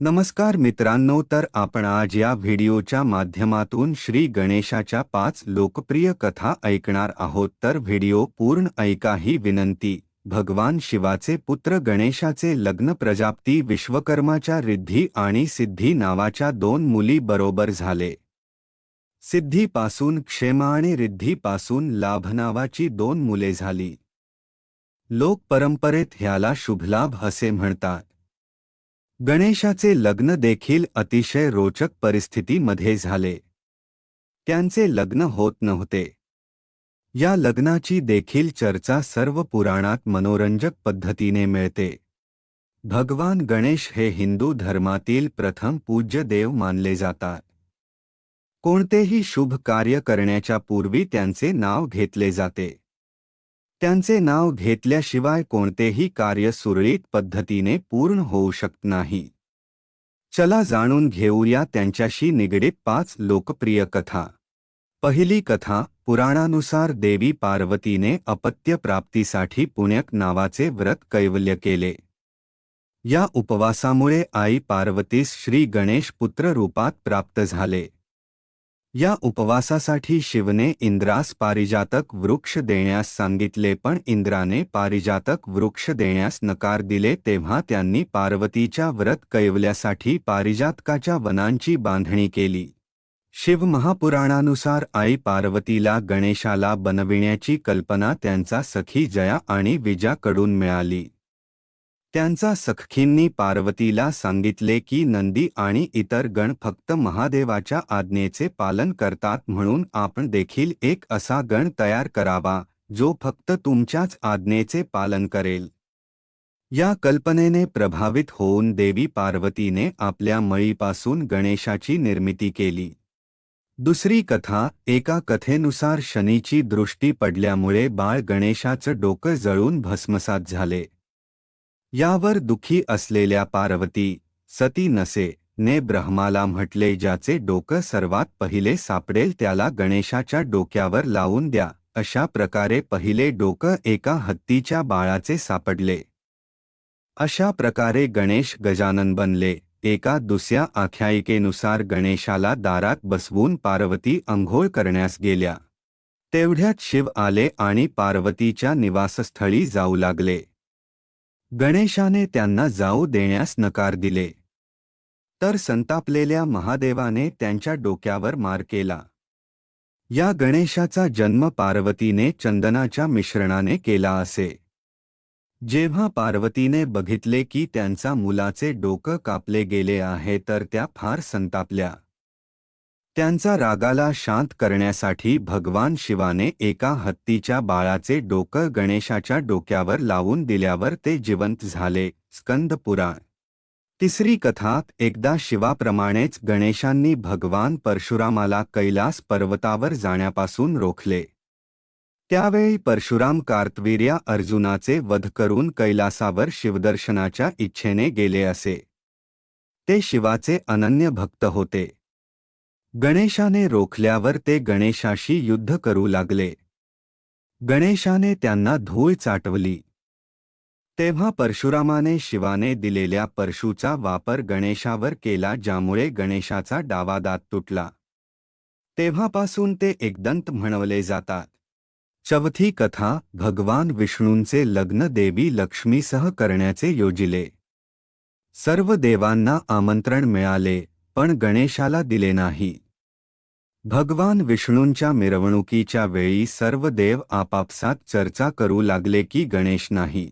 नमस्कार मित्रांनो तर आपण आज या व्हिडिओच्या माध्यमातून श्री गणेशाच्या पाच लोकप्रिय कथा ऐकणार आहोत. तर व्हिडिओ पूर्ण ऐका ही विनंती भगवान शिवाचे पुत्र गणेशाचे लग्न प्रजाप्ती विश्वकर्माच्या रिद्धी आणि सिद्धी नावाच्या दोन मुली बरोबर झाले. सिद्धीपासून क्षेमा आणि रिद्धीपासून लाभ नावाची दोन मुले झाली. लोक परंपरेत ह्याला शुभलाभ असे म्हणतात. गणेशाचे लग्न देखील अतिशय रोचक परिस्थितीमध्ये झाले. त्यांचे लग्न होत नव्हते. या लग्नाची देखील चर्चा सर्व पुराणात मनोरंजक पद्धतीने मिळते. भगवान गणेश हे हिंदू धर्मातील प्रथम पूज्य देव मानले जातात. कोणतेही शुभ कार्य करण्याच्या पूर्वी त्यांचे नाव घेतले जाते. त्यांचे नाव घेतल्याशिवाय कोणतेही कार्य सुरळीत पद्धतीने पूर्ण होऊ शकत नाही. चला जाणून घेऊया त्यांच्याशी निगडीत पाच लोकप्रिय कथा. पहिली कथा पुराणानुसार देवी पार्वतीने अपत्य प्राप्तीसाठी पुण्यक नावाचे व्रत कैवल्य केले. या उपवासामुळे आई पार्वतीस श्री गणेश पुत्र रूपात प्राप्त झाले. या उपवासासाठी शिवने इंद्रास पारिजातक वृक्ष देण्यास सांगितले पण इंद्राने पारिजातक वृक्ष देण्यास नकार दिले तेव्हा त्यांनी पार्वतीच्या व्रत कैवल्यासाठी पारिजातकाच्या वनांची बांधणी केली. शिव महापुराणानुसार आई पार्वतीला गणेशाला बनविण्याची कल्पना त्यांचा सखी जया आणि विजाकडून मिळाली. त्यांचा सखखींनी पार्वतीला सांगितले की नंदी आणि इतर गण फक्त महादेवाच्या आज्ञेचे पालन करतात म्हणून आपण देखील एक असा गण तयार करावा जो फक्त तुमच्याच आज्ञेचे पालन करेल. या कल्पनेने प्रभावित होऊन देवी पार्वतीने आपल्या मळीपासून गणेशाची निर्मिती केली. दुसरी कथा एका कथेनुसार शनीची दृष्टी पडल्यामुळे बाळ गणेशाचं डोकं जळून भस्मसात झाले. यावर दुःखी असलेल्या पार्वती सती नसे ने ब्रह्माला म्हटले ज्याचे डोकं सर्वात पहिले सापडेल त्याला गणेशाच्या डोक्यावर लावून द्या अशा प्रकारे पहिले डोकं एका हत्तीच्या बाळाचे सापडले. अशा प्रकारे गणेश गजानन बनले. एका दुसऱ्या आख्यायिकेनुसार गणेशाला दारात बसवून पार्वती अंघोळ करण्यास गेल्या. तेवढ्यात शिव आले आणि पार्वतीच्या निवासस्थळी जाऊ लागले. गणेशाने त्यांना जाऊ देण्यास नकार दिले. तर संतापलेल्या महादेवाने त्यांच्या डोक्यावर मार केला. या गणेशाचा जन्म पार्वतीने चंदनाच्या मिश्रणाने केला असे. जेव्हा पार्वतीने बघितले की त्यांचा मुलाचे डोकं कापले गेले आहे तर त्या फार संतापल्या. त्यांचा रागाला शांत करण्यासाठी भगवान शिवाने एका हत्तीच्या बाळाचे डोकं गणेशाच्या डोक्यावर लावून दिल्यावर ते जिवंत झाले. स्कंद पुराण. तिसरी कथा एकदा शिवाप्रमाणेच गणेशांनी भगवान परशुरामाला कैलास पर्वतावर जाण्यापासून रोखले. त्यावेळी परशुराम कार्तवीर्या अर्जुनाचे वध करून कैलासावर शिवदर्शनाच्या इच्छेने गेले असे. ते शिवाचे अनन्य भक्त होते. गणेशाने रोखल्यावर ते गणेशाशी युद्ध करू लागले. गणेशाने त्यांना धूळ चाटवली. तेव्हा परशुरामाने शिवाने दिलेल्या परशूचा वापर गणेशावर केला ज्यामुळे गणेशाचा डावा दात तुटला. तेव्हापासून ते एकदंत म्हणवले जातात. चौथी कथा भगवान विष्णूंचे लग्न देवी लक्ष्मीसह करण्याचे योजिले. सर्व देवांना आमंत्रण मिळाले पण गणेशाला दिले नाही. भगवान विष्णूंच्या मिरवणुकीच्या वेळी सर्व देव आपापसात चर्चा करू लागले की गणेश नाही.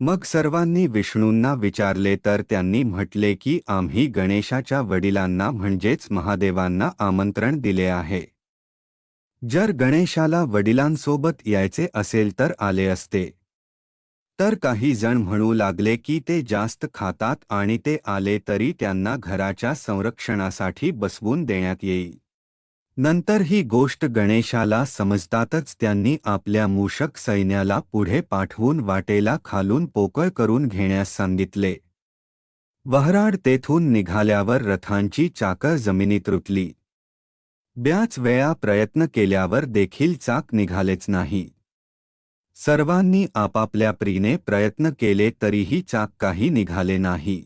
मग सर्वांनी विष्णूंना विचारले तर त्यांनी म्हटले की आम्ही गणेशाच्या वडिलांना म्हणजेच महादेवांना आमंत्रण दिले आहे. जर गणेशाला वडिलांसोबत यायचे असेल तर आले असते. तर काही जण म्हणू लागले की ते जास्त खातात आणि ते आले तरी त्यांना घराच्या संरक्षणासाठी बसवून देण्यात येईल. नंतर ही गोष्ट गणेशाला समजतातच त्यांनी आपल्या मूषक सैन्याला पुढे पाठवून वाटेला खालून पोकळ करून घेण्यास सांगितले. वहराड तेथून निघाल्यावर रथांची चाकं जमिनीत रुतली. ब्याच वेळा प्रयत्न केल्यावर देखील चाक निघालेच नाही. सर्वांनी आपापल्या प्रीने प्रयत्न केले तरीही चाक काही निघाले नाही.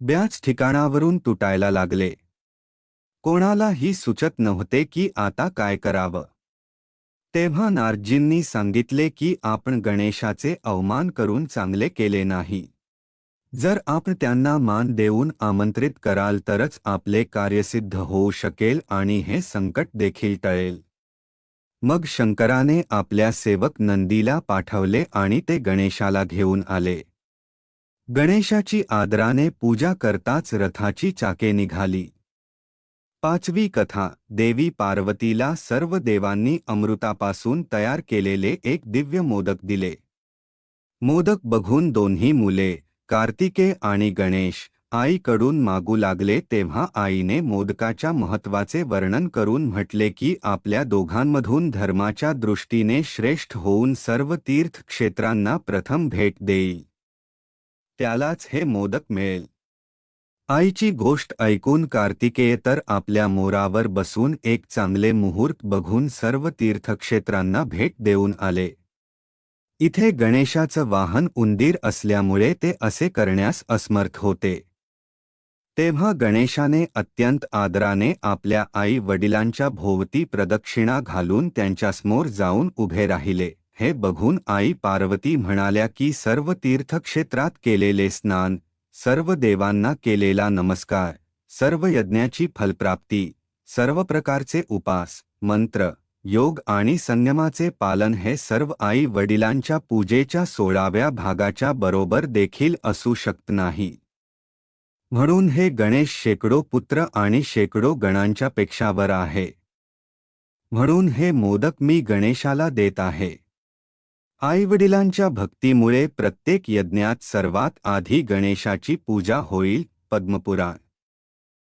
ब्याच ठिकाणावरून तुटायला लागले. कोणालाही सुचत नव्हते की आता काय करावं. तेव्हा नारजींनी सांगितले की आपण गणेशाचे अवमान करून चांगले केले नाही. जर आपण त्यांना मान देऊन आमंत्रित कराल तरच आपले कार्यसिद्ध होऊ शकेल आणि हे संकट देखील टळेल. मग शंकराने आपल्या सेवक नंदीला पाठवले आणि ते गणेशाला घेऊन आले. गणेशाची आदराने पूजा करताच रथाची चाके निघाली. पाचवी कथा देवी पार्वतीला सर्व देवांनी अमृतापासून तयार केलेले एक दिव्य मोदक दिले. मोदक बघून दोन्ही मुले कार्तिके आणि गणेश आईकडून मागू लागले तेव्हा आईने मोदकाच्या महत्त्वाचे वर्णन करून म्हटले की आपल्या दोघांमधून धर्माच्या दृष्टीने श्रेष्ठ होऊन सर्व तीर्थक्षेत्रांना प्रथम भेट देईल त्यालाच हे मोदक मिळेल. आईची गोष्ट ऐकून कार्तिकेय तर आपल्या मोरावर बसून एक चांगले मुहूर्त बघून सर्व तीर्थक्षेत्रांना भेट देऊन आले. इथे गणेशाचं वाहन उंदीर असल्यामुळे ते असे करण्यास असमर्थ होते. तेव्हा गणेशाने अत्यंत आदराने आपल्या आई वडिलांच्या भोवती प्रदक्षिणा घालून त्यांच्यासमोर जाऊन उभे राहिले. हे बघून आई पार्वती म्हणाल्या की सर्व तीर्थक्षेत्रात केलेले स्नान सर्व देवांना केलेला नमस्कार सर्व यज्ञाची फलप्राप्ती सर्व प्रकारचे उपास मंत्र योग आणि संयमाचे पालन हे सर्व आई वडिलांच्या पूजेच्या सोळाव्या भागाच्या बरोबर देखील असू शकत नाही. म्हणून हे गणेश शेकडो पुत्र आणि शेकडो गणांच्या पेक्षावर आहे. म्हणून हे मोदक मी गणेशाला देत आहे. आईवडिलांच्या भक्तीमुळे प्रत्येक यज्ञात सर्वात आधी गणेशाची पूजा होईल पद्मपुराण.